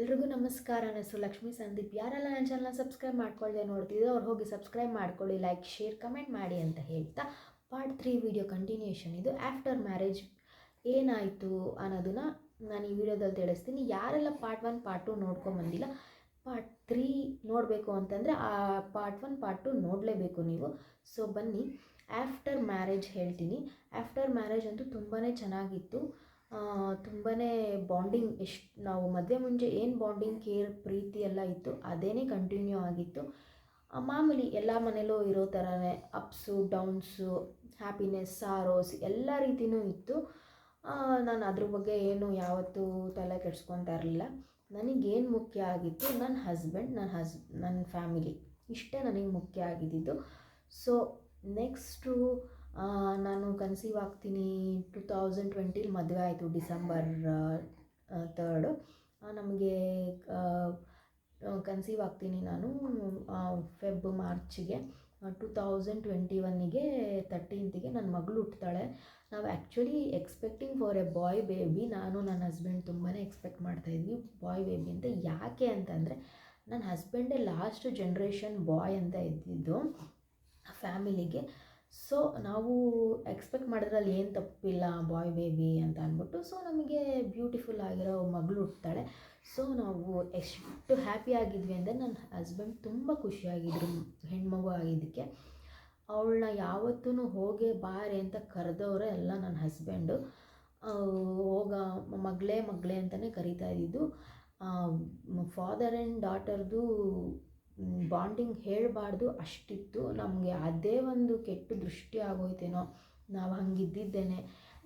ಎಲ್ರಿಗೂ ನಮಸ್ಕಾರ ನನ್ನ ಹೆಸರು ಲಕ್ಷ್ಮೀ ಸಂದೀಪ್. ಯಾರೆಲ್ಲ ನನ್ನ ಚಾನಲ್ನ ಸಬ್ಸ್ಕ್ರೈಬ್ ಮಾಡ್ಕೊಳ್ಳದೆ ನೋಡ್ತಿದ್ರು ಅವ್ರು ಹೋಗಿ ಸಬ್ಸ್ಕ್ರೈಬ್ ಮಾಡ್ಕೊಳ್ಳಿ ಲೈಕ್ ಶೇರ್ ಕಮೆಂಟ್ ಮಾಡಿ ಅಂತ ಹೇಳ್ತಾ ಪಾರ್ಟ್ ತ್ರೀ ವಿಡಿಯೋ ಕಂಟಿನ್ಯೂಷನ್ ಇದು. ಆಫ್ಟರ್ ಮ್ಯಾರೇಜ್ ಏನಾಯಿತು ಅನ್ನೋದನ್ನ ನಾನು ಈ ವಿಡಿಯೋದಲ್ಲಿ ತಿಳಿಸ್ತೀನಿ. ಯಾರೆಲ್ಲ ಪಾರ್ಟ್ ಒನ್ ಪಾರ್ಟ್ ಟು ನೋಡ್ಕೊಂಬಂದಿಲ್ಲ ಪಾರ್ಟ್ ತ್ರೀ ನೋಡಬೇಕು ಅಂತಂದರೆ ಆ ಪಾರ್ಟ್ ಒನ್ ಪಾರ್ಟ್ ಟು ನೋಡಲೇಬೇಕು ನೀವು. ಸೊ ಬನ್ನಿ. ಆಫ್ಟರ್ ಮ್ಯಾರೇಜ್ ಹೇಳ್ತೀನಿ. ಆಫ್ಟರ್ ಮ್ಯಾರೇಜ್ ಅಂತೂ ತುಂಬಾ ಚೆನ್ನಾಗಿತ್ತು. ತುಂಬಾ ಬಾಂಡಿಂಗ್ ಎಷ್ಟು, ನಾವು ಮದುವೆ ಮುಂಚೆ ಏನು ಬಾಂಡಿಂಗ್ ಕೇರ್ ಪ್ರೀತಿ ಎಲ್ಲ ಇತ್ತು, ಅದೇನೇ ಕಂಟಿನ್ಯೂ ಆಗಿತ್ತು. ಮಾಮೂಲಿ ಎಲ್ಲ ಮನೇಲೂ ಇರೋ ಥರನೇ ಅಪ್ಸು ಡೌನ್ಸು ಹ್ಯಾಪಿನೆಸ್ ಸಾರೋಸ್ ಎಲ್ಲ ರೀತಿಯೂ ಇತ್ತು. ನಾನು ಅದ್ರ ಬಗ್ಗೆ ಏನು ಯಾವತ್ತೂ ತಲೆ ಕೆಡ್ಸ್ಕೊತಾ ಇರಲಿಲ್ಲ. ನನಗೇನು ಮುಖ್ಯ ಆಗಿತ್ತು ನನ್ನ ಹಸ್ಬೆಂಡ್ ನನ್ನ ಹಸ್ ನನ್ನ ಫ್ಯಾಮಿಲಿ ಇಷ್ಟೇ ನನಗೆ ಮುಖ್ಯ ಆಗಿದ್ದಿದ್ದು. ಸೊ ನೆಕ್ಸ್ಟು ನಾನು ಕನ್ಸೀವ್ ಆಗ್ತೀನಿ ಟು ತೌಸಂಡ್ ಟ್ವೆಂಟಿಲಿ ಮದುವೆ ಆಯಿತು ಡಿಸೆಂಬರ್ ತರ್ಡು ನಮಗೆ ಕನ್ಸೀವ್ ಆಗ್ತೀನಿ ನಾನು ಫೆಬ್ ಮಾರ್ಚಿಗೆ ಟು ತೌಸಂಡ್ ಟ್ವೆಂಟಿ ಒನ್ನಿಗೆ ತರ್ಟೀನ್ತಿಗೆ ನನ್ನ ಮಗಳು ಹುಟ್ತಾಳೆ. ನಾವು actually expecting for a boy baby ನಾನು ನನ್ನ ಹಸ್ಬೆಂಡ್ ತುಂಬಾ ಎಕ್ಸ್ಪೆಕ್ಟ್ ಮಾಡ್ತಾಯಿದ್ವಿ ಬಾಯ್ ಬೇಬಿ ಅಂತ ಯಾಕೆ ಅಂತಂದರೆ ನನ್ನ ಹಸ್ಬೆಂಡೇ ಲಾಸ್ಟ್ ಜನ್ರೇಷನ್ ಬಾಯ್ ಅಂತ ಇದ್ದಿದ್ದು ಫ್ಯಾಮಿಲಿಗೆ ಸೊ ನಾವು ಎಕ್ಸ್ಪೆಕ್ಟ್ ಮಾಡೋದ್ರಲ್ಲಿ ಏನು ತಪ್ಪಿಲ್ಲ ಬಾಯ್ ಬೇಬಿ ಅಂತ ಅಂದ್ಬಿಟ್ಟು ಸೊ ನಮಗೆ ಬ್ಯೂಟಿಫುಲ್ ಆಗಿರೋ ಮಗಳು ಹುಟ್ತಾಳೆ. ಸೊ ನಾವು ಎಷ್ಟು ಹ್ಯಾಪಿ ಆಗಿದ್ವಿ ಅಂದರೆ ನನ್ನ ಹಸ್ಬೆಂಡ್ ತುಂಬ ಖುಷಿಯಾಗಿದ್ರು, ಹೆಣ್ಮಗು ಆಗಿದ್ದಕ್ಕೆ. ಅವಳನ್ನ ಯಾವತ್ತೂ ಹೋಗೆ ಬಾರೆ ಅಂತ ಕರೆದವರೇ ಎಲ್ಲ ನನ್ನ ಹಸ್ಬೆಂಡು ಹೋಗ, ಮಗಳೇ ಮಗಳೇ ಅಂತಲೇ ಕರಿತಾ ಇದ್ದಿದ್ದು. ಫಾದರ್ ಆ್ಯಂಡ್ ಡಾಟರ್ದು ಬಾಂಡಿಂಗ್ ಹೇಳಬಾರ್ದು, ಅಷ್ಟಿತ್ತು. ನಮಗೆ ಅದೇ ಒಂದು ಕೆಟ್ಟ ದೃಷ್ಟಿ ಆಗೋಯ್ತೇನೋ. ನಾವು ಹಂಗಿದ್ದಿದ್ದೇನೆ.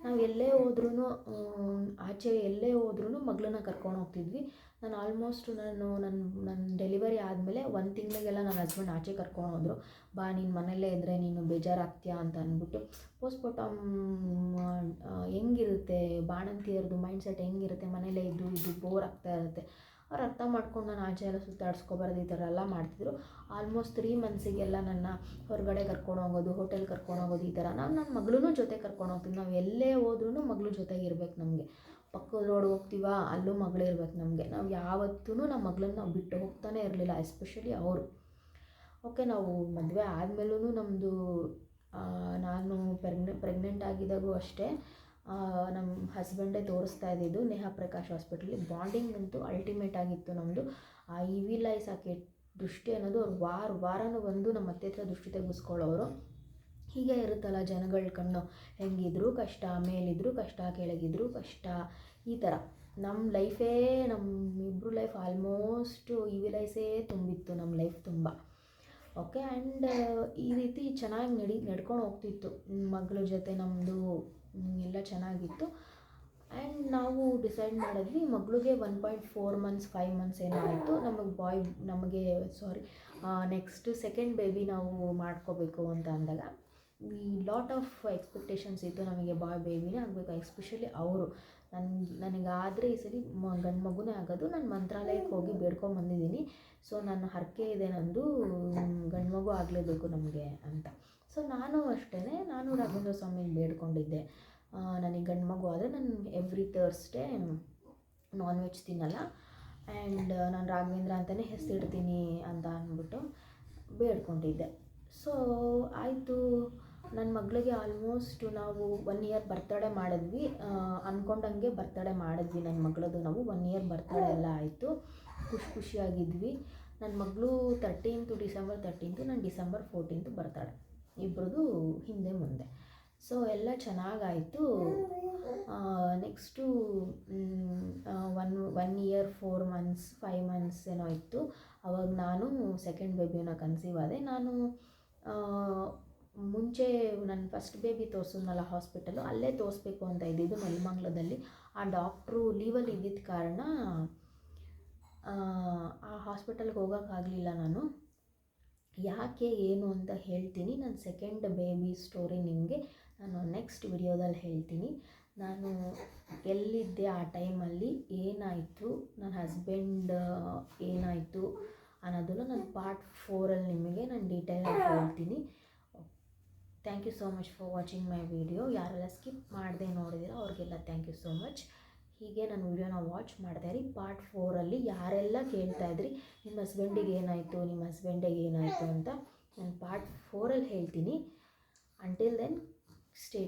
ನಾವು ಎಲ್ಲೇ ಹೋದ್ರೂ ಆಚೆ ಎಲ್ಲೇ ಹೋದ್ರೂ ಮಗಳನ್ನ ಕರ್ಕೊಂಡು ಹೋಗ್ತಿದ್ವಿ. ನಾನು ಆಲ್ಮೋಸ್ಟ್ ನಾನು ನನ್ನ ನನ್ನ ಡೆಲಿವರಿ ಆದಮೇಲೆ ಒಂದು ತಿಂಗಳಿಗೆಲ್ಲ ನನ್ನ ಹಸ್ಬೆಂಡ್ ಆಚೆ ಕರ್ಕೊಂಡು ಹೋದರು. ಬಾ, ನೀನು ಮನೆಯಲ್ಲೇ ಇದ್ದರೆ ನೀನು ಬೇಜಾರಾಗ್ತೀಯಾ ಅಂತ ಅಂದ್ಬಿಟ್ಟು. ಪೋಸ್ಟ್ಮಾರ್ಟಮ್ ಹೆಂಗಿರುತ್ತೆ? ಬಾಣಂತಿಯರದು ಮೈಂಡ್ ಸೆಟ್ ಹೆಂಗಿರುತ್ತೆ? ಮನೇಲೇ ಇದ್ದು ಇದು ಬೋರ್ ಆಗ್ತಾ ಇರುತ್ತೆ. ಅವ್ರು ಅರ್ಥ ಮಾಡ್ಕೊಂಡು ನಾನು ಆಚೆ ಎಲ್ಲ ಸುತ್ತಾಡ್ಸ್ಕೊಬಾರ್ದು ಈ ಥರ ಎಲ್ಲ ಮಾಡ್ತಿದ್ರು. ಆಲ್ಮೋಸ್ಟ್ ತ್ರೀ ಮಂತ್ಸಿಗೆಲ್ಲ ನನ್ನ ಹೊರಗಡೆ ಕರ್ಕೊಂಡು ಹೋಗೋದು ಹೋಟೆಲ್ ಕರ್ಕೊಂಡು ಹೋಗೋದು ಈ ಥರ. ನಾವು ನನ್ನ ಮಗಳೂ ಜೊತೆ ಕರ್ಕೊಂಡು ಹೋಗ್ತೀವಿ ನಾವು ಎಲ್ಲೇ ಹೋದ್ರೂ ಮಗಳು ಜೊತೆಗೆ ಇರ್ಬೇಕು ನಮಗೆ. ಪಕ್ಕದ ರೋಡ್ ಹೋಗ್ತೀವ, ಅಲ್ಲೂ ಮಗಳು ಇರ್ಬೇಕು ನಮಗೆ. ನಾವು ಯಾವತ್ತೂ ನಮ್ಮ ಮಗಳನ್ನ ನಾವು ಬಿಟ್ಟು ಹೋಗ್ತಾನೆ ಇರಲಿಲ್ಲ ಎಸ್ಪೆಷಲಿ ಅವರು. ಓಕೆ ನಾವು ಮದುವೆ ಆದಮೇಲೂ ನಮ್ಮದು ನಾನು ಪ್ರೆಗ್ನೆ ಪ್ರೆಗ್ನೆಂಟ್ ಆಗಿದ್ದಾಗೂ ಅಷ್ಟೇ. ನಮ್ಮ ಹಸ್ಬೆಂಡೇ ತೋರಿಸ್ತಾ ಇದ್ದಿದ್ದು ನೇಹಾ ಪ್ರಕಾಶ್ ಹಾಸ್ಪಿಟಲ್ ಬಾಂಡಿಂಗ್ ಅಂತೂ ಅಲ್ಟಿಮೇಟ್ ಆಗಿತ್ತು ನಮ್ಮದು ಆ ಇವಿಲ್ ಐಸ್ ಆ ದೃಷ್ಟಿ ಅನ್ನೋದು ಅವ್ರು ವಾರ, ವಾರನೂ ಬಂದು ನಮ್ಮ ಅತ್ತೆ ಹತ್ರ ದೃಷ್ಟಿ ತೆಗೆಸ್ಕೊಳ್ಳೋರು. ಹೀಗೆ ಇರುತ್ತಲ್ಲ ಜನಗಳ ಕಣ್ಣು. ಹೆಂಗಿದ್ರು ಕಷ್ಟ, ಮೇಲಿದ್ರು ಕಷ್ಟ, ಕೆಳಗಿದ್ರು ಕಷ್ಟ. ಈ ಥರ ನಮ್ಮ ಲೈಫೇ ನಮ್ಮ ಇಬ್ಬರು ಲೈಫ್ ಆಲ್ಮೋಸ್ಟ್ ಇವಿಲೈಸೇ ತುಂಬಿತ್ತು ನಮ್ಮ ಲೈಫ್ ತುಂಬ. ಓಕೆ ಆ್ಯಂಡ್ ಈ ರೀತಿ ಚೆನ್ನಾಗಿ ನಡಿ, ನಡ್ಕೊಂಡು ಹೋಗ್ತಿತ್ತು. ಮಗಳ ಜೊತೆ ನಮ್ಮದು ಎಲ್ಲ ಚೆನ್ನಾಗಿತ್ತು. ಆ್ಯಂಡ್ ನಾವು ಡಿಸೈಡ್ ಮಾಡಿದ್ವಿ ಮಗಳಿಗೆ one point four months five months ಏನೋ ನಮಗೆ ಬಾಯ್ ನಮಗೆ ಸಾರಿ ನೆಕ್ಸ್ಟ್ ಸೆಕೆಂಡ್ ಬೇಬಿ ನಾವು ಮಾಡ್ಕೋಬೇಕು ಅಂತ ಅಂದಾಗ ಈ ಲಾಟ್ ಆಫ್ ಎಕ್ಸ್ಪೆಕ್ಟೇಷನ್ಸ್ ಇತ್ತು ನಮಗೆ ಬಾಯ್ ಬೇಬಿನೇ ಆಗಬೇಕು ಎಸ್ಪೆಷಲಿ ಅವರು. ನನ್ನ ನನಗಾದರೆ ಈ ಸರಿ ಮ, ಗಂಡು ಮಗುನೇ ಆಗೋದು. ನಾನು ಮಂತ್ರಾಲಯಕ್ಕೆ ಹೋಗಿ ಬೇಡ್ಕೊಂಬಂದಿದ್ದೀನಿ ಸೊ ನನ್ನ ಹರಕೆ ಇದೆ ನಂದು, ಗಂಡು ಮಗು ಆಗಲೇಬೇಕು ನಮಗೆ ಅಂತ. ಸೊ ನಾನು ಅಷ್ಟೇ ನಾನು ರಾಘವೇಂದ್ರ ಸ್ವಾಮಿನ ಬೇಡ್ಕೊಂಡಿದ್ದೆ ನನಗೆ ಗಂಡು ಮಗು ಆದರೆ ನಾನು ಎವ್ರಿ ತರ್ಸ್ಡೇ ನಾನ್ ವೆಜ್ ತಿನ್ನಲ್ಲ ಆ್ಯಂಡ್ ನಾನು ರಾಘವೇಂದ್ರ ಅಂತಲೇ ಹೆಸರಿಡ್ತೀನಿ ಅಂತ ಅಂದ್ಬಿಟ್ಟು ಬೇಡ್ಕೊಂಡಿದ್ದೆ. ಸೊ ಆಯಿತು. ನನ್ನ ಮಗಳಿಗೆ ಆಲ್ಮೋಸ್ಟ್ ನಾವು ಒನ್ ಇಯರ್ ಬರ್ತಡೇ ಮಾಡಿದ್ವಿ. ಅಂದ್ಕೊಂಡಂಗೆ ಬರ್ತಡೇ ಮಾಡಿದ್ವಿ ನನ್ನ ಮಗಳದು ನಾವು. ಒನ್ ಇಯರ್ ಬರ್ತಡೇ ಎಲ್ಲ ಆಯಿತು. ಖುಷಿ ಖುಷಿಯಾಗಿದ್ವಿ. ನನ್ನ ಮಗಳು ತರ್ಟೀನ್ತು ಡಿಸೆಂಬರ್ ತರ್ಟೀನ್ತು ನಾನು ಡಿಸೆಂಬರ್ ಫೋರ್ಟೀನ್ತು ಬರ್ತಾಳೆ. ಇಬ್ಬರದು ಹಿಂದೆ ಮುಂದೆ. ಸೊ ಎಲ್ಲ ಚೆನ್ನಾಗಾಯಿತು. Next one one year four months five months ಏನೋ ಇತ್ತು. ಅವಾಗ ನಾನು ಸೆಕೆಂಡ್ ಬೇಬಿನ ಕನ್ಸೀವ್ ಆದೆ. ನಾನು ಮುಂಚೆ ನನ್ನ ಫಸ್ಟ್ ಬೇಬಿ ತೋರಿಸಿದ್ನಲ್ಲ ಹಾಸ್ಪಿಟಲು ಅಲ್ಲೇ ತೋರಿಸ್ಬೇಕು ಅಂತ ಇದ್ದಿದ್ದು ನೆಲಮಂಗ್ಲದಲ್ಲಿ ಆ ಡಾಕ್ಟ್ರು ಲೀವಲ್ಲಿ ಇದ್ದಿದ್ದ ಕಾರಣ, ಆ ಹಾಸ್ಪಿಟಲ್ಗೆ ಹೋಗೋಕ್ಕಾಗಲಿಲ್ಲ ನಾನು. ಯಾಕೆ ಏನು ಅಂತ ಹೇಳ್ತೀನಿ. ನನ್ನ ಸೆಕೆಂಡ್ ಬೇಬಿ ಸ್ಟೋರಿ ನಿಮಗೆ ನಾನು ನೆಕ್ಸ್ಟ್ ವಿಡಿಯೋದಲ್ಲಿ ಹೇಳ್ತೀನಿ. ನಾನು ಎಲ್ಲಿದ್ದೆ ಆ ಟೈಮಲ್ಲಿ ಏನಾಯಿತು, ನನ್ನ ಹಸ್ಬೆಂಡ್ ಏನಾಯಿತು ಅನ್ನೋದನ್ನು ನಾನು ಪಾರ್ಟ್ ಫೋರಲ್ಲಿ ನಿಮಗೆ ನಾನು ಡೀಟೇಲಾಗಿ ಹೇಳ್ತೀನಿ. Thank you so much for watching my video ಯಾರೆಲ್ಲ ಸ್ಕಿಪ್ ಮಾಡದೆ ನೋಡಿದಿರೋ, ಅವ್ರಿಗೆಲ್ಲ ಥ್ಯಾಂಕ್ ಯು ಸೋ ಮಚ್ ಹೀಗೆ ನಾನು ವಿಡಿಯೋನ ವಾಚ್ ಮಾಡಿದೆ ರೀ ಪಾರ್ಟ್ ಫೋರಲ್ಲಿ ಯಾರೆಲ್ಲ ಕೇಳ್ತಾ ಇದ್ರಿ, ನಿಮ್ಮ ಹಸ್ಬೆಂಡಿಗೆ ಏನಾಯಿತು, ನಿಮ್ಮ ಹಸ್ಬೆಂಡಿಗೆ ಏನಾಯಿತು ಅಂತ ನಾನು ಪಾರ್ಟ್ ಫೋರಲ್ಲಿ ಹೇಳ್ತೀನಿ. Until then stay